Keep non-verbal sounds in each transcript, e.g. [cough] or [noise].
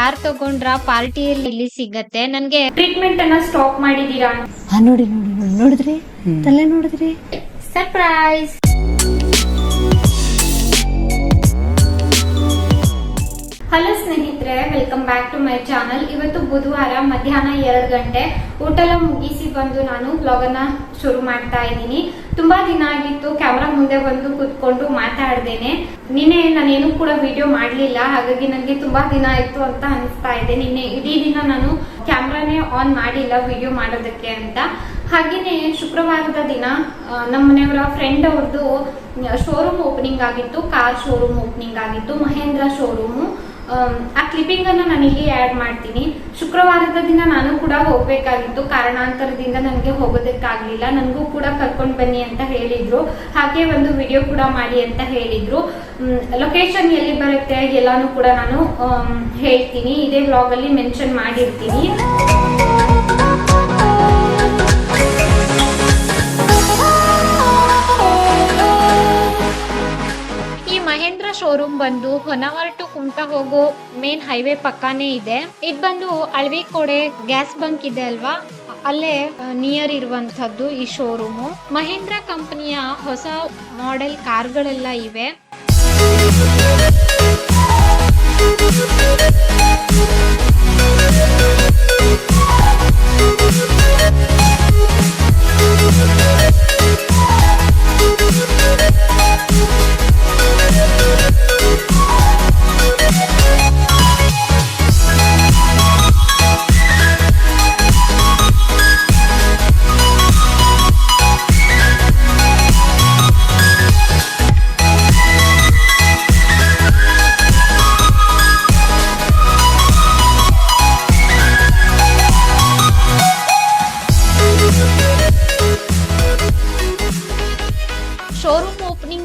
Car ತಗೊಂಡ್ರ ಪಾರ್ಟಿಯಲ್ಲಿ ಇಲ್ಲಿ ಸಿಗತ್ತೆ. ನನ್ಗೆ ಟ್ರೀಟ್ಮೆಂಟ್ ಅನ್ನ ಸ್ಟಾಪ್ ಮಾಡಿದೀರಾ? ಹಾ ನೋಡಿ ನೋಡಿ ನೋಡಿ ನೋಡಿದ್ರಿ? ತಲೆ ನೋಡಿದ್ರಿ? ಸರ್ಪ್ರೈಸ್ ಹಲೋ ಸ್ನೇಹಿತರೆ welcome back to my channel ಇವತ್ತು ಬುಧವಾರ ಮಧ್ಯಾಹ್ನ ಎರಡು ಗಂಟೆ. ಊಟ ಎಲ್ಲ ಮುಗಿಸಿ ಬಂದು ನಾನು ಬ್ಲಾಗ್ ಅನ್ನ ಶುರು ಮಾಡ್ತಾ ಇದ್ದೀನಿ. ತುಂಬಾ ದಿನ ಆಗಿತ್ತು ಕ್ಯಾಮ್ರಾ ಮುಂದೆ ಬಂದು ಕೂತ್ಕೊಂಡು ಮಾತಾಡ್ದೇನೆ. ನಿನ್ನೆ ನಾನೇನು ಕೂಡ ವಿಡಿಯೋ ಮಾಡ್ಲಿಲ್ಲ, ಹಾಗಾಗಿ ನನಗೆ ತುಂಬಾ ದಿನ ಆಯ್ತು ಅಂತ ಅನಿಸ್ತಾ ಇದೆ. ನಿನ್ನೆ ಇಡೀ ದಿನ ನಾನು ಕ್ಯಾಮ್ರಾನೇ ಆನ್ ಮಾಡಿಲ್ಲ ವಿಡಿಯೋ ಮಾಡೋದಕ್ಕೆ ಅಂತ. ಹಾಗೇನೆ ಶುಕ್ರವಾರದ ದಿನ ನಮ್ಮ ಮನೆಯವರ ಫ್ರೆಂಡ್ ಅವ್ರದ್ದು ಶೋರೂಮ್ ಓಪನಿಂಗ್ ಆಗಿತ್ತು ಕಾರ್ ಶೋರೂಮ್ ಓಪನಿಂಗ್ ಆಗಿತ್ತು, ಮಹೇಂದ್ರ ಶೋರೂಮು ಆ ಕ್ಲಿಪ್ಪಿಂಗ್ ಅನ್ನ ನಾನು ಇಲ್ಲಿ ಆಡ್ ಮಾಡ್ತೀನಿ. ಶುಕ್ರವಾರದ ದಿನ ನಾನು ಕೂಡ ಹೋಗ್ಬೇಕಾಗಿತ್ತು. ಕಾರಣಾಂತರದಿಂದ ನನಗೆ ಹೋಗೋದಕ್ಕಾಗ್ಲಿಲ್ಲ. ನನಗೂ ಕೂಡ ಕರ್ಕೊಂಡು ಬನ್ನಿ ಅಂತ ಹೇಳಿದ್ರು. ಹಾಗೆ ಒಂದು ವಿಡಿಯೋ ಕೂಡ ಮಾಡಿ ಅಂತ ಹೇಳಿದ್ರು. ಲೊಕೇಶನ್ ಎಲ್ಲಿ ಬರುತ್ತೆ ಎಲ್ಲಾನು ಕೂಡ ನಾನು ಹೇಳ್ತೀನಿ. ಇದೇ ವ್ಲಾಗಲ್ಲಿ ಮೆನ್ಷನ್ ಮಾಡಿರ್ತೀನಿ. ಶೋರೂಮ್ ಬಂದು ಹೊನಾವರ್ ಟು ಕುಮಟಾ ಹೋಗೋ ಮೇನ್ ಹೈವೇ ಪಕ್ಕಾನೇ ಇದೆ. ಇದ್ ಬಂದು ಅಳ್ವಿಕೋಡೆ ಗ್ಯಾಸ್ ಬಂಕ್ ಇದೆ ಅಲ್ವಾ? ಅಲ್ಲೇ ನಿಯರ್ ಇರುವಂತದ್ದು ಈ ಶೋರೂಮ್. ಮಹೇಂದ್ರ ಕಂಪನಿಯ ಹೊಸ ಮಾಡೆಲ್ ಕಾರ್ಗಳೆಲ್ಲ ಇವೆ.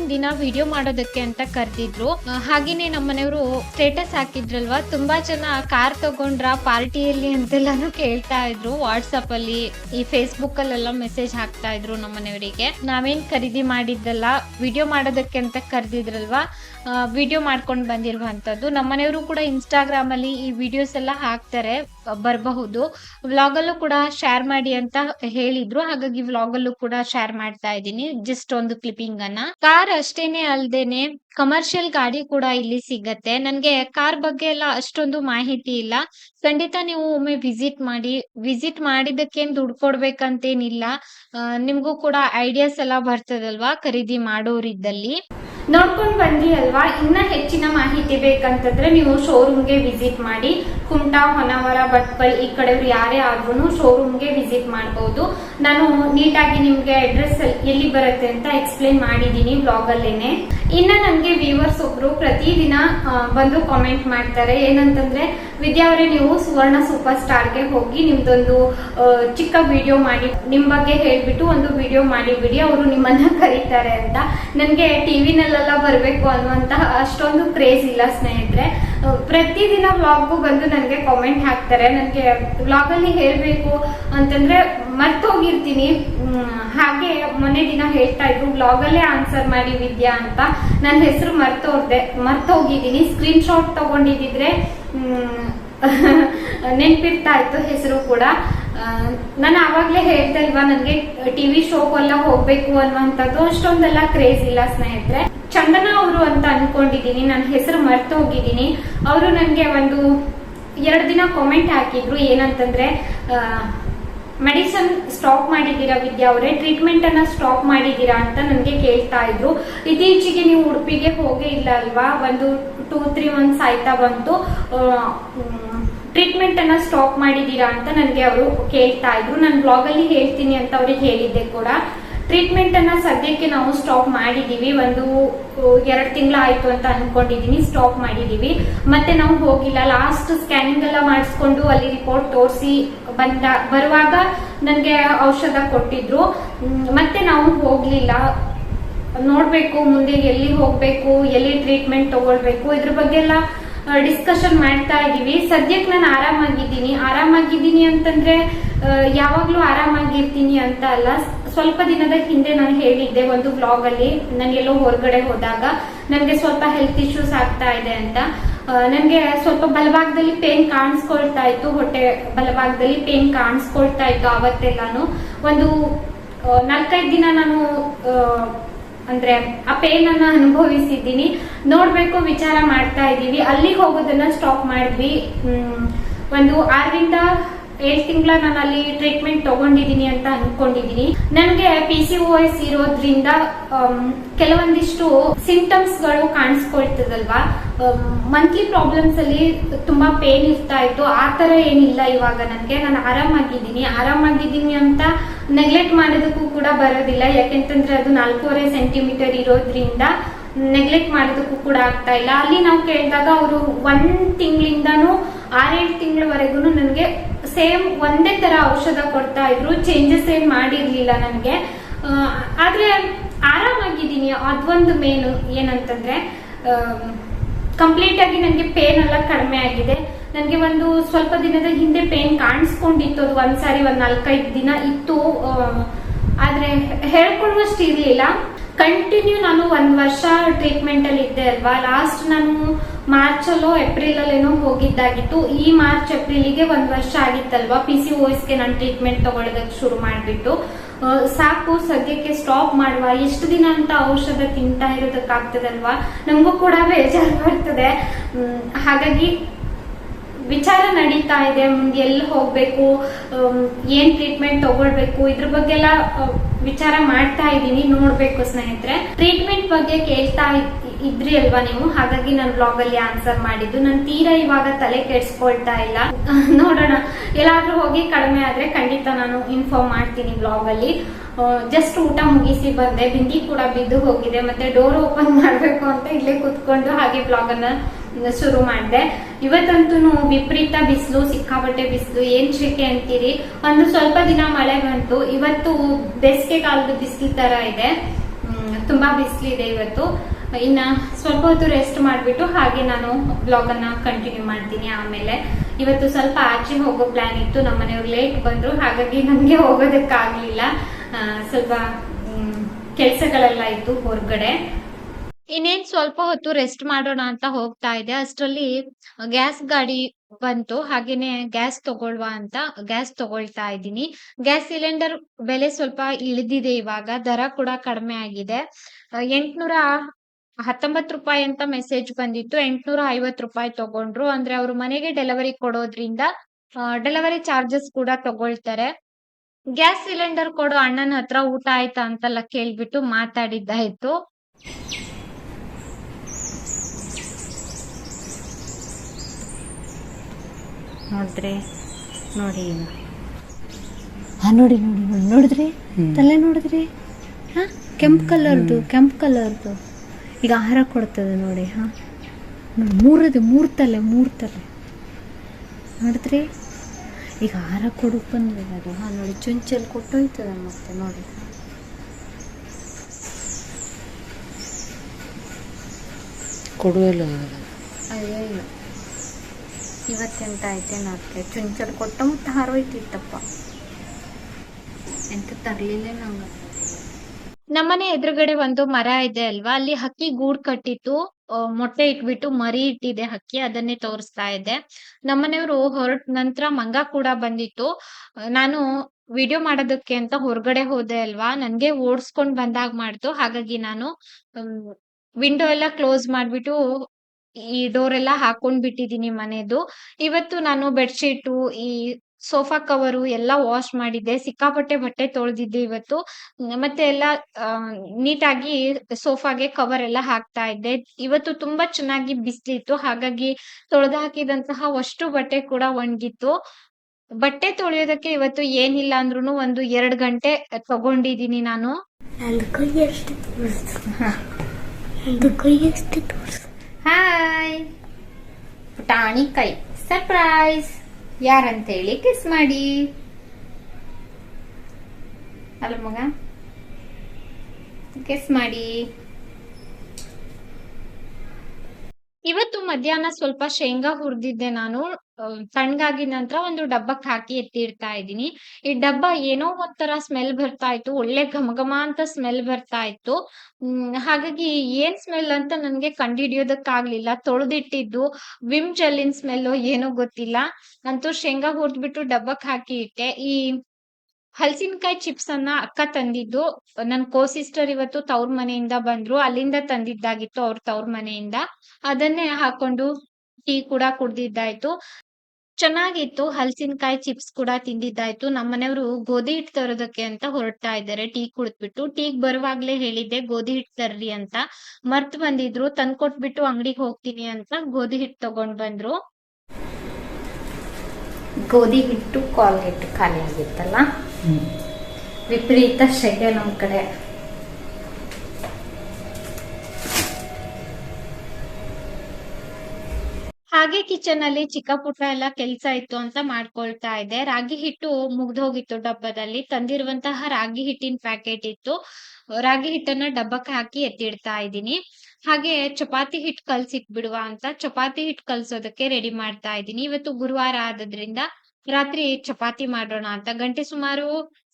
ದಿನ ವಿಡಿಯೋ ಮಾಡೋದಕ್ಕೆ ಅಂತ ಕರೆದಿದ್ರು. ಹಾಗೇನೆ ನಮ್ಮ ಮನೆಯವರು ಸ್ಟೇಟಸ್ ಹಾಕಿದ್ರಲ್ವಾ? ತುಂಬಾ ಜನ ಕಾರ್ ತಗೊಂಡ್ರ ಪಾರ್ಟಿಯಲ್ಲಿ ಅಂತೆಲ್ಲಾನು ಕೇಳ್ತಾ ಇದ್ರು. ವಾಟ್ಸಪ್ ಅಲ್ಲಿ, ಈ ಫೇಸ್ಬುಕ್ ಅಲ್ಲೆಲ್ಲ ಮೆಸೇಜ್ ಹಾಕ್ತಾ ಇದ್ರು ನಮ್ಮ ಮನೆಯವರಿಗೆ ನಾವೇನ್ ಖರೀದಿ ಮಾಡಿದ್ದಲ್ಲ ವಿಡಿಯೋ ಮಾಡೋದಕ್ಕೆ ಅಂತ ಕರೆದಿದ್ರಲ್ವಾ? ವಿಡಿಯೋ ಮಾಡ್ಕೊಂಡು ಬಂದಿರುವಂತದ್ದು ನಮ್ಮನೆಯವರು ಕೂಡ ಇನ್ಸ್ಟಾಗ್ರಾಮ್ ಅಲ್ಲಿ ಈ ವಿಡಿಯೋಸ್ ಎಲ್ಲ ಹಾಕ್ತಾರೆ, ಬರಬಹುದು. ವ್ಲಾಗ್ ಅಲ್ಲೂ ಕೂಡ ಶೇರ್ ಮಾಡಿ ಅಂತ ಹೇಳಿದ್ರು. ಹಾಗಾಗಿ ವ್ಲಾಗ್ ಅಲ್ಲೂ ಕೂಡ ಶೇರ್ ಮಾಡ್ತಾ ಇದ್ದೀನಿ ಜಸ್ಟ್ ಒಂದು ಕ್ಲಿಪ್ಪಿಂಗ್ ಅನ್ನ. ಕಾರ್ ಅಷ್ಟೇನೆ ಅಲ್ದೇನೆ ಕಮರ್ಷಿಯಲ್ ಗಾಡಿ ಕೂಡ ಇಲ್ಲಿ ಸಿಗತ್ತೆ. ನನ್ಗೆ ಕಾರ್ ಬಗ್ಗೆ ಎಲ್ಲ ಅಷ್ಟೊಂದು ಮಾಹಿತಿ ಇಲ್ಲ. ಖಂಡಿತ ನೀವು ಒಮ್ಮೆ ವಿಸಿಟ್ ಮಾಡಿ ವಿಸಿಟ್ ಮಾಡಿದಕ್ಕೇನ್ ದುಡ್ಡು ಕೊಡ್ಬೇಕಂತೇನಿಲ್ಲ. ನಿಮ್ಗೂ ಕೂಡ ಐಡಿಯಾಸ್ ಎಲ್ಲ ಬರ್ತದಲ್ವಾ? ಖರೀದಿ ಮಾಡೋರಿದ್ದಲ್ಲಿ. ನೋಡ್ಕೊಂಡ್ ಬಂದಿ ಅಲ್ವಾ? ಇನ್ನ ಹೆಚ್ಚಿನ ಮಾಹಿತಿ ಬೇಕಂತಂದ್ರೆ ನೀವು ಶೋರೂಮ್ಗೆ ವಿಸಿಟ್ ಮಾಡಿ. ಕುಮಟಾ, ಹೊನ್ನಾವರ ಭಟ್ಪಲ್ ಈ ಕಡೆಯವ್ರು ಯಾರೇ ಆದ್ರೂ ಶೋರೂಮ್ಗೆ ವಿಸಿಟ್ ಮಾಡಬಹುದು ನಾನು ನೀಟಾಗಿ ನಿಮ್ಗೆ ಅಡ್ರೆಸ್ ಎಲ್ಲಿ ಬರುತ್ತೆ ಅಂತ ಎಕ್ಸ್ಪ್ಲೇನ್ ಮಾಡಿದೀನಿ ಬ್ಲಾಗ್ ಅಲ್ಲೇನೆ ಇನ್ನ ನನ್ಗೆ ವ್ಯೂವರ್ಸ್ ಒಬ್ರು ಪ್ರತಿದಿನ ಬಂದು ಕಾಮೆಂಟ್ ಮಾಡ್ತಾರೆ. ಏನಂತಂದ್ರೆ, ವಿದ್ಯಾ ಅವರೇ, ನೀವು ಸುವರ್ಣ ಸೂಪರ್ ಸ್ಟಾರ್ಗೆ ಹೋಗಿ ನಿಮ್ದೊಂದು ಚಿಕ್ಕ ವಿಡಿಯೋ ಮಾಡಿ, ನಿಮ್ ಬಗ್ಗೆ ಹೇಳ್ಬಿಟ್ಟು ಒಂದು ವಿಡಿಯೋ ಮಾಡಿಬಿಡಿ. ಅವರು ನಿಮ್ಮನ್ನ [laughs] ಕರೀತಾರೆ ಅಂತ. ನನ್ಗೆ ಟಿವಿನಲ್ಲೆಲ್ಲ ಬರ್ಬೇಕು ಅನ್ನುವಂತಹ ಅಷ್ಟೊಂದು ಕ್ರೇಜ್ ಇಲ್ಲ ಸ್ನೇಹಿತರೆ. ಪ್ರತಿದಿನ ವ್ಲಾಗ್ಗೂ ಬಂದು ನನಗೆ ಕಾಮೆಂಟ್ ಹಾಕ್ತಾರೆ. ನನಗೆ ವ್ಲಾಗ್ ಅಲ್ಲಿ ಅಂತಂದರೆ ಮರ್ತೋಗಿರ್ತೀನಿ. ಹಾಗೆ ಮೊನ್ನೆ ದಿನ ಹೇಳ್ತಾ ಇದ್ರು ವ್ಲಾಗ್ ಅಲ್ಲೇ ಆನ್ಸರ್ ಮಾಡಿ ವಿದ್ಯಾ ಅಂತ. ನನ್ನ ಹೆಸರು ಮರ್ತೋರ್ದೆ ಮರ್ತೋಗಿದ್ದೀನಿ. ಸ್ಕ್ರೀನ್ ಶಾಟ್ ತಗೊಂಡಿದ್ರೆ ನೆನ್ಪಿರ್ತಾ ಇತ್ತು ಹೆಸರು ಕೂಡ. ನಾನು ಆವಾಗಲೇ ಹೇಳ್ತಾ ಇಲ್ವಾ ನನಗೆ ಟಿವಿ ಶೋಗೆಲ್ಲ ಹೋಗ್ಬೇಕು ಅನ್ನುವಂಥದ್ದು ಅಷ್ಟೊಂದೆಲ್ಲ ಕ್ರೇಜ್ ಇಲ್ಲ ಸ್ನೇಹಿತರೆ. ಚಂದನ ಅವರು ಅಂತ ಅನ್ಕೊಂಡಿದ್ದೀನಿ. ನನ್ನ ಹೆಸರು ಮರ್ತು ಹೋಗಿದ್ದೀನಿ. ಅವರು ನನಗೆ ಒಂದು ಎರಡು ದಿನ ಕಾಮೆಂಟ್ ಹಾಕಿದ್ರು. ಏನಂತಂದ್ರೆ ಮೆಡಿಸನ್ ಸ್ಟಾಪ್ ಮಾಡಿದ್ದೀರಾ ವಿದ್ಯಾ ಅವರೇ? ಟ್ರೀಟ್ಮೆಂಟ್ ಅನ್ನ ಸ್ಟಾಪ್ ಮಾಡಿದ್ದೀರಾ ಅಂತ ನನಗೆ ಕೇಳ್ತಾ ಇದ್ರು. ಇತ್ತೀಚೆಗೆ ನೀವು ಉಡುಪಿಗೆ ಹೋಗೇ ಇಲ್ಲ ಅಲ್ವಾ? ಒಂದು ಟೂ ತ್ರೀ ಮಂತ್ಸ್ ಆಯ್ತಾ ಬಂತು. ಟ್ರೀಟ್ಮೆಂಟ್ ಅನ್ನ ಸ್ಟಾಪ್ ಮಾಡಿದ್ದೀರಾ ಅಂತ ನನಗೆ ಅವರು ಕೇಳ್ತಾ ಇದ್ರು. ನಾನು ಬ್ಲಾಗ್ ಅಲ್ಲಿ ಹೇಳ್ತೀನಿ ಅಂತ ಅವ್ರಿಗೆ ಹೇಳಿದ್ದೆ ಕೂಡ. ಟ್ರೀಟ್ಮೆಂಟ್ ಅನ್ನ ಸದ್ಯಕ್ಕೆ ನಾವು ಸ್ಟಾಪ್ ಮಾಡಿದೀವಿ. ಒಂದು ಎರಡು ತಿಂಗಳ ಆಯ್ತು ಅಂತ ಅನ್ಕೊಂಡಿದೀನಿ. ಸ್ಟಾಪ್ ಮಾಡಿದೀವಿ. ಮತ್ತೆ ನಾವು ಹೋಗಿಲ್ಲ. ಲಾಸ್ಟ್ ಸ್ಕ್ಯಾನಿಂಗ್ ಎಲ್ಲ ಮಾಡಿಸ್ಕೊಂಡು ಅಲ್ಲಿ ರಿಪೋರ್ಟ್ ತೋರಿಸಿ ಬಂದ, ಬರುವಾಗ ನನಗೆ ಔಷಧ ಕೊಟ್ಟಿದ್ರು. ಮತ್ತೆ ನಾವು ಹೋಗ್ಲಿಲ್ಲ. ನೋಡ್ಬೇಕು, ಮುಂದೆ ಎಲ್ಲಿ ಹೋಗ್ಬೇಕು, ಎಲ್ಲಿ ಟ್ರೀಟ್ಮೆಂಟ್ ತಗೊಳ್ಬೇಕು, ಇದ್ರ ಬಗ್ಗೆ ಎಲ್ಲ ಡಿಸ್ಕಷನ್ ಮಾಡ್ತಾ ಇದೀವಿ. ಸದ್ಯಕ್ಕೆ ನಾನು ಆರಾಮಾಗಿದ್ದೀನಿ. ಆರಾಮಾಗಿದ್ದೀನಿ ಅಂತಂದ್ರೆ ಯಾವಾಗ್ಲೂ ಆರಾಮಾಗಿರ್ತೀನಿ ಅಂತ ಅಲ್ಲ. ಸ್ವಲ್ಪ ದಿನದ ಹಿಂದೆ ನಾನು ಹೇಳಿದ್ದೆ ಒಂದು ಬ್ಲಾಗ್ ಅಲ್ಲಿ ನಾನು ಎಲ್ಲೋ ಹೊರಗಡೆ ಹೋದಾಗ ನನಗೆ ಸ್ವಲ್ಪ ಹೆಲ್ತ್ ಇಶ್ಯೂಸ್ ಆಗ್ತಾ ಇದೆ ಅಂತ. ನನಗೆ ಸ್ವಲ್ಪ ಬಲಭಾಗದಲ್ಲಿ ಪೇನ್ ಕಾಣಿಸ್ಕೊಳ್ತಾ ಇತ್ತು, ಹೊಟ್ಟೆ ಬಲಭಾಗದಲ್ಲಿ ಪೇನ್ ಕಾಣಿಸ್ಕೊಳ್ತಾ ಇತ್ತು ಅವತ್ತೆಲ್ಲಾನು ಒಂದು ನಾಲ್ಕೈದು ದಿನ ನಾನು ಅಂದ್ರೆ ಆ ಪೇನ್ ಅನ್ನ ಅನುಭವಿಸಿದ್ದೀನಿ. ನೋಡ್ಬೇಕು, ವಿಚಾರ ಮಾಡ್ತಾ ಇದ್ದೀವಿ. ಅಲ್ಲಿಗೆ ಹೋಗೋದನ್ನ ಸ್ಟಾಪ್ ಮಾಡಿದ್ವಿ. ಒಂದು ಆರರಿಂದ ಏಳು ತಿಂಗಳ ನಾನು ಅಲ್ಲಿ ಟ್ರೀಟ್ಮೆಂಟ್ ತಗೊಂಡಿದ್ದೀನಿ ಅಂತ ಅನ್ಕೊಂಡಿದೀನಿ. ನನಗೆ ಪಿ ಸಿ ಓ ಎಸ್ ಇರೋದ್ರಿಂದ ಕೆಲವೊಂದಿಷ್ಟು ಸಿಂಟಮ್ಸ್ಗಳು ಕಾಣಿಸ್ಕೊಳ್ತದಲ್ವಾ ಮಂತ್ಲಿ ಪ್ರಾಬ್ಲಮ್ಸ್ ಅಲ್ಲಿ ತುಂಬಾ ಪೇನ್ ಇರ್ತಾ ಇತ್ತು. ಆ ತರ ಏನಿಲ್ಲ ಇವಾಗ ನನಗೆ. ನಾನು ಆರಾಮಾಗಿದ್ದೀನಿ. ಆರಾಮಾಗಿದ್ದೀನಿ ಅಂತ ನೆಗ್ಲೆಕ್ಟ್ ಮಾಡೋದಕ್ಕೂ ಕೂಡ ಬರೋದಿಲ್ಲ. ಯಾಕೆಂತಂದ್ರೆ ಅದು ನಾಲ್ಕೂವರೆ ಸೆಂಟಿಮೀಟರ್ ಇರೋದ್ರಿಂದ ನೆಗ್ಲೆಕ್ಟ್ ಮಾಡೋದಕ್ಕೂ ಕೂಡ ಆಗ್ತಾ ಇಲ್ಲ. ಅಲ್ಲಿ ನಾವು ಕೇಳಿದಾಗ ಅವರು ಒಂದ್ ತಿಂಗಳಿಂದಾನು ಆರೇಳು ತಿಂಗಳವರೆಗೂ ನನಗೆ ಸೇಮ್ ಒಂದೇ ತರ ಔಷಧ ಕೊಡ್ತಾ ಇದ್ರು ಚೇಂಜಸ್ ಏನ್ ಮಾಡಿರ್ಲಿಲ್ಲ ನನಗೆ. ಆದ್ರೆ ಆರಾಮಾಗಿದ್ದೀನಿ. ಅದೊಂದು ಮೇನು ಏನಂತಂದ್ರೆ ಕಂಪ್ಲೀಟ್ ಆಗಿ ನನಗೆ ಪೇನ್ ಎಲ್ಲ ಕಡಿಮೆ ಆಗಿದೆ. ನನಗೆ ಒಂದು ಸ್ವಲ್ಪ ದಿನದ ಹಿಂದೆ ಪೇನ್ ಕಾಣಿಸ್ಕೊಂಡಿತ್ತು. ಅದು ಒಂದ್ಸಾರಿ ಒಂದ್ ನಾಲ್ಕೈದು ದಿನ ಇತ್ತು. ಆದ್ರೆ ಹೇಳ್ಕೊಳ್ಳುವಷ್ಟು ಇರ್ಲಿಲ್ಲ. ಕಂಟಿನ್ಯೂ ನಾನು ಒಂದ್ ವರ್ಷ ಟ್ರೀಟ್ಮೆಂಟ್ ಅಲ್ಲಿ ಇದ್ದೆ ಅಲ್ವಾ? ಲಾಸ್ಟ್ ನಾನು ಮಾರ್ಚ್ ಅಲ್ಲೋ ಏಪ್ರಿಲ್ ಅಲ್ಲೇನೋ ಹೋಗಿದ್ದಾಗಿತ್ತು. ಈ ಮಾರ್ಚ್ ಏಪ್ರಿಲ್ಗೆ ಒಂದ್ ವರ್ಷ ಆಗಿತ್ತಲ್ವಾ? ಪಿ ಸಿ ಗೆ ನಾನು ಟ್ರೀಟ್ಮೆಂಟ್ ತಗೊಳ್ಳೋದಕ್ಕೆ ಶುರು ಮಾಡಿಬಿಟ್ಟು. ಸಾಕು, ಸದ್ಯಕ್ಕೆ ಸ್ಟಾಪ್ ಮಾಡುವ. ಎಷ್ಟು ದಿನ ಅಂತ ಔಷಧ ತಿಂತಾ ಇರೋದಕ್ಕಾಗ್ತದಲ್ವಾ? ನಮಗೂ ಕೂಡ ಬೇಜಾರು ಬರ್ತದೆ ಹಾಗಾಗಿ ವಿಚಾರ ನಡೀತಾ ಇದೆ, ಮುಂದೆ ಎಲ್ಲಿ ಹೋಗ್ಬೇಕು ಏನ್ ಟ್ರೀಟ್ಮೆಂಟ್ ತಗೊಳ್ಬೇಕು, ಇದ್ರ ಬಗ್ಗೆ ಎಲ್ಲ ವಿಚಾರ ಮಾಡ್ತಾ ಇದ್ದೀನಿ, ನೋಡ್ಬೇಕು ಸ್ನೇಹಿತರೆ. ಟ್ರೀಟ್ಮೆಂಟ್ ಬಗ್ಗೆ ಕೇಳ್ತಾ ಇದ್- ಇದ್ರಿ ಅಲ್ವಾ ನೀವು? ಹಾಗಾಗಿ ನಾನು ಬ್ಲಾಗ್ ಅಲ್ಲಿ ಆನ್ಸರ್ ಮಾಡಿದ್ದು. ನಾನು ತೀರಾ ಇವಾಗ ತಲೆ ಕೆಡ್ಸ್ಕೊಳ್ತಾ ಇಲ್ಲ. [laughs] ನೋಡೋಣ. ಎಲ್ಲಾದ್ರೂ ಹೋಗಿ ಕಡಿಮೆ ಆದ್ರೆ ಖಂಡಿತ ನಾನು ಇನ್ಫಾರ್ಮ್ ಮಾಡ್ತೀನಿ ಬ್ಲಾಗ್ ಅಲ್ಲಿ. ಜಸ್ಟ್ ಊಟ ಮುಗಿಸಿ ಬಂದೆ. ಬಿಂದಿ ಕೂಡ ಬಿದ್ದು ಹೋಗಿದೆ. ಮತ್ತೆ ಡೋರ್ ಓಪನ್ [laughs] ಮಾಡ್ಬೇಕು ಅಂತ ಇಲ್ಲೇ ಕುತ್ಕೊಂಡು ಹಾಗೆ ಬ್ಲಾಗ್ ಅನ್ನ ಶುರು ಮಾಡಿದೆ. ಇವತ್ತಂತೂ ವಿಪರೀತ ಬಿಸಿಲು, ಸಿಕ್ಕಾಪಟ್ಟೆ ಬಿಸಿಲು, ಏನ್ ಶೆಕೆ ಅಂತೀರಿ? ಒಂದು ಸ್ವಲ್ಪ ದಿನ ಮಳೆ ಬಂತು. ಇವತ್ತು ಬೇಸಿಗೆ ಕಾಲದ ಬಿಸಿಲು ತರ ಇದೆ. ತುಂಬಾ ಬಿಸಿಲಿದೆ ಇವತ್ತು. ಇನ್ನ ಸ್ವಲ್ಪ ಹೊತ್ತು ರೆಸ್ಟ್ ಮಾಡ್ಬಿಟ್ಟು ಹಾಗೆ ನಾನು ಬ್ಲಾಗ್ ಅನ್ನ ಕಂಟಿನ್ಯೂ ಮಾಡ್ತೀನಿ ಆಮೇಲೆ. ಇವತ್ತು ಸ್ವಲ್ಪ ಆಚೆ ಹೋಗೋ ಪ್ಲಾನ್ ಇತ್ತು. ನಮ್ಮ ಮನೆಯವ್ರು ಲೇಟ್ ಬಂದ್ರು. ಹಾಗಾಗಿ ನಮ್ಗೆ ಹೋಗೋದಕ್ಕಾಗ್ಲಿಲ್ಲ. ಸ್ವಲ್ಪ ಕೆಲಸಗಳೆಲ್ಲ ಇತ್ತು ಹೊರಗಡೆ. ಇನ್ನೇನ್ ಸ್ವಲ್ಪ ಹೊತ್ತು ರೆಸ್ಟ್ ಮಾಡೋಣ ಅಂತ ಹೋಗ್ತಾ ಇದೆ. ಅಷ್ಟರಲ್ಲಿ ಗ್ಯಾಸ್ ಗಾಡಿ ಬಂತು. ಹಾಗೇನೆ ಗ್ಯಾಸ್ ತಗೊಳ್ವಾ ಅಂತ ಗ್ಯಾಸ್ ತಗೊಳ್ತಾ ಇದ್ದೀನಿ. ಗ್ಯಾಸ್ ಸಿಲಿಂಡರ್ ಬೆಲೆ ಸ್ವಲ್ಪ ಇಳಿದಿದೆ ಇವಾಗ. ದರ ಕೂಡ ಕಡಿಮೆ ಆಗಿದೆ. ಎಂಟ್ನೂರ ಹತ್ತೊಂಬತ್ತು ರೂಪಾಯಿ ಅಂತ ಮೆಸೇಜ್ ಬಂದಿತ್ತು. ಎಂಟ್ನೂರ ಐವತ್ತು ರೂಪಾಯಿ ತಗೊಂಡ್ರು. ಅಂದ್ರೆ ಅವರು ಮನೆಗೆ ಡೆಲಿವರಿ ಕೊಡೋದ್ರಿಂದ ಡೆಲಿವರಿ ಚಾರ್ಜಸ್ ಕೂಡ ತಗೊಳ್ತಾರೆ. ಗ್ಯಾಸ್ ಸಿಲಿಂಡರ್ ಕೊಡೋ ಅಣ್ಣನ ಹತ್ರ ಊಟ ಆಯ್ತಾ ಅಂತೆಲ್ಲ ಕೇಳ್ಬಿಟ್ಟು ಮಾತಾಡಿದ್ದಾಯ್ತು. ನೋಡಿದ್ರೆ ನೋಡಿ ಹಾ ನೋಡಿ ನೋಡಿ ನೋಡಿ. ನೋಡಿದ್ರಿ? ತಲೆ ನೋಡಿದ್ರಿ? ಹಾ ಕೆಂಪು ಕಲರ್ದು ಕೆಂಪು ಕಲರ್ದು. ಈಗ ಆಹಾರ ಕೊಡ್ತದೆ ನೋಡಿ ಹಾ. ನೋಡಿ ಮೂರದು ಮೂರು ತಲೆ ಮೂರು ತಲೆ. ನೋಡಿದ್ರಿ? ಈಗ ಆಹಾರ ಕೊಡಕ್ಕೆ ಬಂದ್ರೆ ಅದು ಹಾ ನೋಡಿ ಚುಂಚಲ್ಲಿ ಕೊಟ್ಟೋಯ್ತದೆ ಮತ್ತೆ ನೋಡಿ. ಕೊಡುವಲ್ಲ ಅಯ್ಯಯ್ಯೋ. ಇವತ್ತೆಂತ ಐತೆ ನಾಲ್ಕೆ? ಚುಂಚಲ್ ಕೊಟ್ಟ ಹಾರೋಯ್ತಿತ್ತಪ್ಪ. ಎಂತ ನಮ್ಮನೆ ಎದುರುಗಡೆ ಒಂದು ಮರ ಇದೆ ಅಲ್ವಾ? ಅಲ್ಲಿ ಹಕ್ಕಿ ಗೂಡ್ ಕಟ್ಟಿತ್ತು. ಮೊಟ್ಟೆ ಇಟ್ಬಿಟ್ಟು ಮರಿ ಇಟ್ಟಿದೆ ಹಕ್ಕಿ, ಅದನ್ನೇ ತೋರಿಸ್ತಾ ಇದೆ ನಮ್ಮನೆಯವರು ಹೊರಟ ನಂತರ ಮಂಗ ಕೂಡ ಬಂದಿತ್ತು. ನಾನು ವಿಡಿಯೋ ಮಾಡೋದಕ್ಕೆ ಅಂತ ಹೊರಗಡೆ ಹೋದೆ ಅಲ್ವಾ? ನನ್ಗೆ ಓಡಿಸ್ಕೊಂಡ್ ಬಂದಾಗ ಮಾಡ್ತು. ಹಾಗಾಗಿ ನಾನು ವಿಂಡೋ ಎಲ್ಲ ಕ್ಲೋಸ್ ಮಾಡ್ಬಿಟ್ಟು ಈ ಡೋರ್ ಎಲ್ಲಾ ಹಾಕೊಂಡ್ ಬಿಟ್ಟಿದೀನಿ ಮನೆದು. ಇವತ್ತು ನಾನು ಬೆಡ್ಶೀಟು, ಈ ಸೋಫಾ ಕವರು ಎಲ್ಲ ವಾಶ್ ಮಾಡಿದ್ದೆ. ಸಿಕ್ಕಾಪಟ್ಟೆ ಬಟ್ಟೆ ತೊಳೆದಿದ್ದೆ ಇವತ್ತು. ಮತ್ತೆ ಎಲ್ಲ ನೀಟಾಗಿ ಸೋಫಾಗೆ ಕವರ್ ಎಲ್ಲ ಹಾಕ್ತಾ ಇದ್ದೆ. ಇವತ್ತು ತುಂಬಾ ಚೆನ್ನಾಗಿ ಬಿಸಿಲಿತ್ತು. ಹಾಗಾಗಿ ತೊಳೆದು ಹಾಕಿದಂತಹ ಅಷ್ಟು ಬಟ್ಟೆ ಕೂಡ ಒಣಗಿತ್ತು. ಬಟ್ಟೆ ತೊಳೆಯೋದಕ್ಕೆ ಇವತ್ತು ಏನಿಲ್ಲ ಅಂದ್ರೂ ಒಂದು ಎರಡ್ ಗಂಟೆ ತಗೊಂಡಿದೀನಿ ನಾನು. ಹಾಯ್ ಪುಟಾಣಿ ಕೈ. ಸರ್ಪ್ರೈಸ್ ಯಾರಂತೇಳಿ ಕಿಸ್ ಮಾಡಿ. ಅಲ್ಲ ಮಗ. ಕಿಸ್ ಮಾಡಿ. ಇವತ್ತು ಮಧ್ಯಾಹ್ನ ಸ್ವಲ್ಪ ಶೇಂಗಾ ಹುರಿದಿದ್ದೆ ನಾನು. ತಣ್ಣಗಾಗಿದ ನಂತರ ಒಂದು ಡಬ್ಬಕ್ಕೆ ಹಾಕಿ ಎತ್ತಿಡ್ತಾ ಇದ್ದೀನಿ. ಈ ಡಬ್ಬ ಏನೋ ಒಂಥರ ಸ್ಮೆಲ್ ಬರ್ತಾ ಇತ್ತು, ಒಳ್ಳೆ ಘಮ ಘಮ ಅಂತ ಸ್ಮೆಲ್ ಬರ್ತಾ ಇತ್ತು. ಹಾಗಾಗಿ ಏನ್ ಸ್ಮೆಲ್ ಅಂತ ನನ್ಗೆ ಕಂಡುಹಿಡಿಯೋದಕ್ಕಾಗ್ಲಿಲ್ಲ. ತೊಳೆದಿಟ್ಟಿದ್ದು ವಿಮ್ ಜೆಲ್ಲಿನ್ ಸ್ಮೆಲ್ ಏನೋ ಗೊತ್ತಿಲ್ಲ. ಅಂತೂ ಶೇಂಗಾ ಹುರಿದ್ಬಿಟ್ಟು ಡಬ್ಬಕ್ಕೆ ಹಾಕಿ ಇಟ್ಟೆ. ಈ ಹಲಸಿನಕಾಯಿ ಚಿಪ್ಸ್ ಅನ್ನ ಅಕ್ಕ ತಂದಿದ್ದು. ನನ್ ಕೋ ಸಿಸ್ಟರ್ ಇವತ್ತು ತವ್ರ ಮನೆಯಿಂದ ಬಂದ್ರು. ಅಲ್ಲಿಂದ ತಂದಿದ್ದಾಗಿತ್ತು ಅವ್ರ ತವ್ರ ಮನೆಯಿಂದ. ಅದನ್ನೇ ಹಾಕೊಂಡು ಟೀ ಕೂಡ ಕುಡ್ದಿದ್ದಾಯ್ತು. ಚೆನ್ನಾಗಿತ್ತು. ಹಲಸಿನಕಾಯಿ ಚಿಪ್ಸ್ ಕೂಡ ತಿಂದಿದ್ದಾಯ್ತು. ನಮ್ಮನೆಯವರು ಗೋಧಿ ಹಿಟ್ಟು ತರೋದಕ್ಕೆ ಅಂತ ಹೊರಡ್ತಾ ಇದ್ದಾರೆ. ಟೀ ಕುಡಿದ್ಬಿಟ್ಟು. ಟೀಗ್ ಬರುವಾಗ್ಲೇ ಹೇಳಿದ್ದೆ ಗೋಧಿ ಹಿಟ್ಟು ತರ್ರಿ ಅಂತ. ಮರ್ತ್ ಬಂದಿದ್ರು. ತಂದ್ಕೊಟ್ಬಿಟ್ಟು ಅಂಗಡಿಗೆ ಹೋಗ್ತೀನಿ ಅಂತ ಗೋಧಿ ಹಿಟ್ಟು ತಗೊಂಡ್ ಬಂದ್ರು. ಗೋಧಿ ಹಿಟ್ಟು ಕಾಲ್ಗೆಟ್ ಖಾಲಿ ಆಗಿತ್ತಲ್ಲ? ವಿಪರೀತ ಶೆಕೆ ನಮ್ ಕಡೆ. ಹಾಗೆ ಕಿಚನ್ ಅಲ್ಲಿ ಚಿಕ್ಕ ಪುಟ್ಟ ಎಲ್ಲ ಕೆಲ್ಸ ಇತ್ತು ಅಂತ ಮಾಡ್ಕೊಳ್ತಾ ಇದ್ದೆ. ರಾಗಿ ಹಿಟ್ಟು ಮುಗ್ದೋಗಿತ್ತು ಡಬ್ಬದಲ್ಲಿ. ತಂದಿರುವಂತಹ ರಾಗಿ ಹಿಟ್ಟಿನ ಪ್ಯಾಕೆಟ್ ಇತ್ತು. ರಾಗಿ ಹಿಟ್ಟನ್ನ ಡಬ್ಬಕ್ಕೆ ಹಾಕಿ ಎತ್ತಿಡ್ತಾ ಇದ್ದೀನಿ. ಹಾಗೆ ಚಪಾತಿ ಹಿಟ್ ಕಲ್ಸಿಟ್ ಬಿಡುವ ಅಂತ ಚಪಾತಿ ಹಿಟ್ ಕಲ್ಸೋದಕ್ಕೆ ರೆಡಿ ಮಾಡ್ತಾ ಇದ್ದೀನಿ. ಇವತ್ತು ಗುರುವಾರ ಆದದ್ರಿಂದ ರಾತ್ರಿ ಚಪಾತಿ ಮಾಡೋಣ ಅಂತ. ಗಂಟೆ ಸುಮಾರು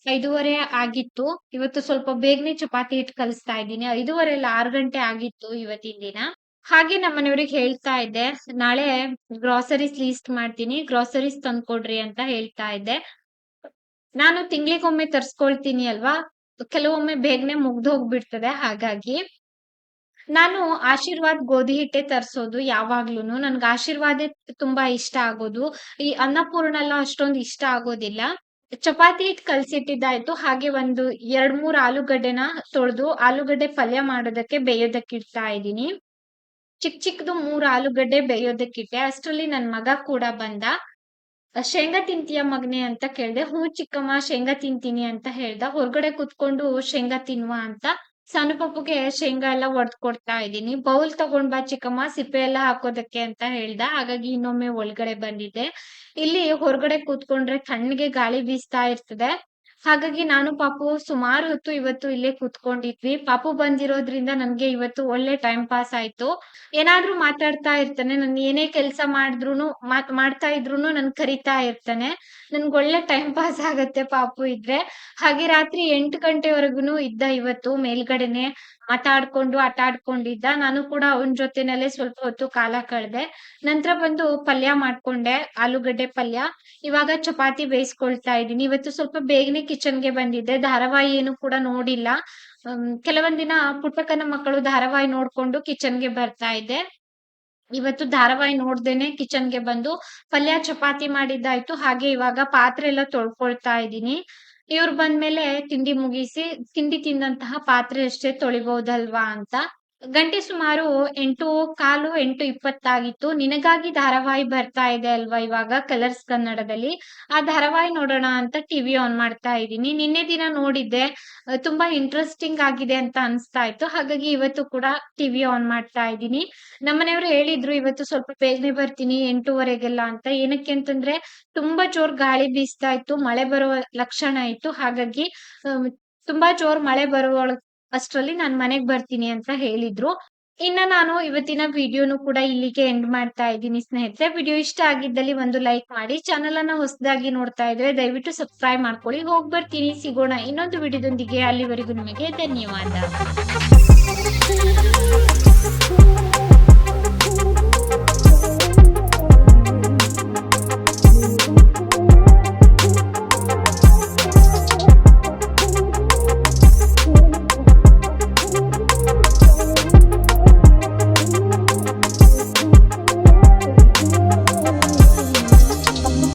ಐದೂವರೆ ಆಗಿತ್ತು. ಇವತ್ತು ಸ್ವಲ್ಪ ಬೇಗನೆ ಚಪಾತಿ ಹಿಟ್ ಕಲಿಸ್ತಾ ಇದ್ದೀನಿ. ಐದೂವರೆ ಎಲ್ಲ ಆರು ಗಂಟೆ ಆಗಿತ್ತು ಇವತ್ತಿನ ದಿನ. ಹಾಗೆ ನಮ್ಮನೆಯವ್ರಿಗೆ ಹೇಳ್ತಾ ಇದ್ದೆ. ನಾಳೆ ಗ್ರಾಸರೀಸ್ ಲೀಸ್ಟ್ ಮಾಡ್ತೀನಿ. ಗ್ರಾಸರೀಸ್ ತಂದ್ಕೊಡ್ರಿ ಅಂತ ಹೇಳ್ತಾ ಇದ್ದೆ. ನಾನು ತಿಂಗ್ಳಿಗೊಮ್ಮೆ ತರ್ಸ್ಕೊಳ್ತೀನಿ ಅಲ್ವಾ? ಕೆಲವೊಮ್ಮೆ ಬೇಗನೆ ಮುಗ್ದು ಹೋಗ್ಬಿಡ್ತದೆ, ಹಾಗಾಗಿ. ನಾನು ಆಶೀರ್ವಾದ್ ಗೋಧಿ ಹಿಟ್ಟೆ ತರ್ಸೋದು ಯಾವಾಗ್ಲೂನು. ನನ್ಗೆ ಆಶೀರ್ವಾದೇ ತುಂಬಾ ಇಷ್ಟ ಆಗೋದು. ಈ ಅನ್ನಪೂರ್ಣ ಎಲ್ಲ ಅಷ್ಟೊಂದು ಇಷ್ಟ ಆಗೋದಿಲ್ಲ. ಚಪಾತಿ ಹಿಟ್ಟು ಕಲ್ಸಿಟ್ಟಿದ್ದಾಯ್ತು. ಹಾಗೆ ಒಂದು ಎರಡ್ ಮೂರ್ ಆಲೂಗಡ್ಡೆನ ತೊಳೆದು ಆಲೂಗಡ್ಡೆ ಪಲ್ಯ ಮಾಡೋದಕ್ಕೆ ಬೇಯೋದಕ್ಕೆ ಇಡ್ತಾ ಇದ್ದೀನಿ. ಚಿಕ್ ಚಿಕ್ಕದು ಮೂರು ಆಲೂಗಡ್ಡೆ ಬೇಯೋದಕ್ಕಿಟ್ಟೆ. ಅಷ್ಟರಲ್ಲಿ ನನ್ ಮಗ ಕೂಡ ಬಂದ. ಶೇಂಗಾ ತಿಂತೀಯ ಮಗನೆ ಅಂತ ಕೇಳ್ದೆ. ಹ್ಞೂ ಚಿಕ್ಕಮ್ಮ, ಶೇಂಗಾ ತಿಂತೀನಿ ಅಂತ ಹೇಳ್ದ. ಹೊರಗಡೆ ಕುತ್ಕೊಂಡು ಶೇಂಗಾ ತಿನ್ನುವ ಅಂತ ಸಣ್ಣ ಪಪ್ಪುಗೆ ಶೇಂಗಾ ಎಲ್ಲ ಒಡ್ದ್ ಕೊಡ್ತಾ ಇದ್ದೀನಿ. ಬೌಲ್ ತಗೊಂಡ್ ಬಾ ಚಿಕ್ಕಮ್ಮ, ಸಿಪ್ಪೆ ಎಲ್ಲ ಹಾಕೋದಕ್ಕೆ ಅಂತ ಹೇಳ್ದ. ಹಾಗಾಗಿ ಇನ್ನೊಮ್ಮೆ ಒಳಗಡೆ ಬಂದಿದ್ದೆ. ಇಲ್ಲಿ ಹೊರಗಡೆ ಕೂತ್ಕೊಂಡ್ರೆ ತಣ್ಣಗೆ ಗಾಳಿ ಬೀಸ್ತಾ ಇರ್ತದೆ. ಹಾಗಾಗಿ ನಾನು ಪಾಪು ಸುಮಾರು ಹೊತ್ತು ಇವತ್ತು ಇಲ್ಲೇ ಕೂತ್ಕೊಂಡಿದ್ವಿ. ಪಾಪು ಬಂದಿರೋದ್ರಿಂದ ನನ್ಗೆ ಇವತ್ತು ಒಳ್ಳೆ ಟೈಮ್ ಪಾಸ್ ಆಯ್ತು. ಏನಾದ್ರೂ ಮಾತಾಡ್ತಾ ಇರ್ತಾನೆ. ನನ್ ಏನೇ ಕೆಲಸ ಮಾಡಿದ್ರು ಮಾತ್, ಮಾಡ್ತಾ ಇದ್ರೂನು ನನ್ ಕರಿತಾ ಇರ್ತಾನೆ. ನನ್ಗೆ ಒಳ್ಳೆ ಟೈಮ್ ಪಾಸ್ ಆಗತ್ತೆ ಪಾಪು ಇದ್ರೆ. ಹಾಗೆ ರಾತ್ರಿ ಎಂಟು ಗಂಟೆವರೆಗೂನು ಇದ್ದ ಇವತ್ತು ಮೇಲ್ಗಡೆನೆ. ಆಟ ಆಡ್ಕೊಂಡು ಆಟ ಆಡ್ಕೊಂಡಿದ್ದ ನಾನು ಕೂಡ ಅವನ್ ಜೊತೆನಲ್ಲೇ ಸ್ವಲ್ಪ ಹೊತ್ತು ಕಾಲ ಕಳ್ದೆ. ನಂತರ ಬಂದು ಪಲ್ಯ ಮಾಡ್ಕೊಂಡೆ, ಆಲೂಗಡ್ಡೆ ಪಲ್ಯ. ಇವಾಗ ಚಪಾತಿ ಬೇಯಿಸ್ಕೊಳ್ತಾ ಇದ್ದೀನಿ. ಇವತ್ತು ಸ್ವಲ್ಪ ಬೇಗನೆ ಕಿಚನ್ಗೆ ಬಂದಿದ್ದೆ. ಧಾರಾವಾಹಿ ಏನು ಕೂಡ ನೋಡಿಲ್ಲ. ಕೆಲವೊಂದ್ ದಿನ ಪುಟ್ಟಕ್ಕನ ಮಕ್ಕಳು ಧಾರಾವಾಹಿ ನೋಡ್ಕೊಂಡು ಕಿಚನ್ಗೆ ಬರ್ತಾ ಇದ್ದೆ. ಇವತ್ತು ಧಾರಾವಾಹಿ ನೋಡ್ದೇನೆ ಕಿಚನ್ಗೆ ಬಂದು ಪಲ್ಯ ಚಪಾತಿ ಮಾಡಿದ್ದಾಯ್ತು. ಹಾಗೆ ಇವಾಗ ಪಾತ್ರೆ ಎಲ್ಲ ತೊಳ್ಕೊಳ್ತಾ ಇದ್ದೀನಿ. ಇವ್ರು ಬಂದ್ಮೇಲೆ ತಿಂಡಿ ಮುಗಿಸಿ ತಿಂಡಿ ತಿಂದಂತಹ ಪಾತ್ರೆ ಅಷ್ಟೇ ತೊಳಿಬಹುದಲ್ವಾ ಅಂತ ಗಂಟೆ ಸುಮಾರು ಎಂಟು, ಕಾಲು ಎಂಟು ಇಪ್ಪತ್ತಾಗಿತ್ತು. ನಿನಗಾಗಿ ಧಾರಾವಾಹಿ ಬರ್ತಾ ಇದೆ ಅಲ್ವಾ ಇವಾಗ ಕಲರ್ಸ್ ಕನ್ನಡದಲ್ಲಿ ಆ ಧಾರಾವಾಹಿ ನೋಡೋಣ ಅಂತ ಟಿವಿ ಆನ್ ಮಾಡ್ತಾ ಇದ್ದೀನಿ. ನಿನ್ನೆ ದಿನ ನೋಡಿದ್ದೆ. ತುಂಬಾ ಇಂಟ್ರೆಸ್ಟಿಂಗ್ ಆಗಿದೆ ಅಂತ ಅನ್ಸ್ತಾ ಇತ್ತು. ಹಾಗಾಗಿ ಇವತ್ತು ಕೂಡ ಟಿವಿ ಆನ್ ಮಾಡ್ತಾ ಇದ್ದೀನಿ. ನಮ್ಮನೆಯವರು ಹೇಳಿದ್ರು, ಇವತ್ತು ಸ್ವಲ್ಪ ಬೇಗನೆ ಬರ್ತೀನಿ, ಎಂಟೂವರೆಗೆಲ್ಲ ಅಂತ. ಏನಕ್ಕೆ ಅಂತಂದ್ರೆ, ತುಂಬಾ ಜೋರ್ ಗಾಳಿ ಬೀಸ್ತಾ ಇತ್ತು. ಮಳೆ ಬರುವ ಲಕ್ಷಣ ಇತ್ತು. ಹಾಗಾಗಿ ತುಂಬಾ ಜೋರ್ ಮಳೆ ಬರುವ ಅಷ್ಟ್ರಲ್ಲಿ ನಾನು ಮನೆಗೆ ಬರ್ತೀನಿ ಅಂತ ಹೇಳಿದ್ರು. ಇನ್ನ ನಾನು ಇವತ್ತಿನ ವಿಡಿಯೋನು ಕೂಡ ಇಲ್ಲಿಗೆ ಎಂಡ್ ಮಾಡ್ತಾ ಇದ್ದೀನಿ ಸ್ನೇಹಿತರೆ. ವಿಡಿಯೋ ಇಷ್ಟ ಆಗಿದ್ದಲ್ಲಿ ಒಂದು ಲೈಕ್ ಮಾಡಿ ಚಾನೆಲ್ ಅನ್ನ ಹೊಸದಾಗಿ ನೋಡ್ತಾ ಇದ್ರೆ ದಯವಿಟ್ಟು ಸಬ್ಸ್ಕ್ರೈಬ್ ಮಾಡ್ಕೊಳ್ಳಿ. ಹೋಗಿ ಬರ್ತೀನಿ, ಸಿಗೋಣ ಇನ್ನೊಂದು ವಿಡಿಯೋದೊಂದಿಗೆ. ಅಲ್ಲಿವರೆಗೂ ನಿಮಗೆ ಧನ್ಯವಾದ.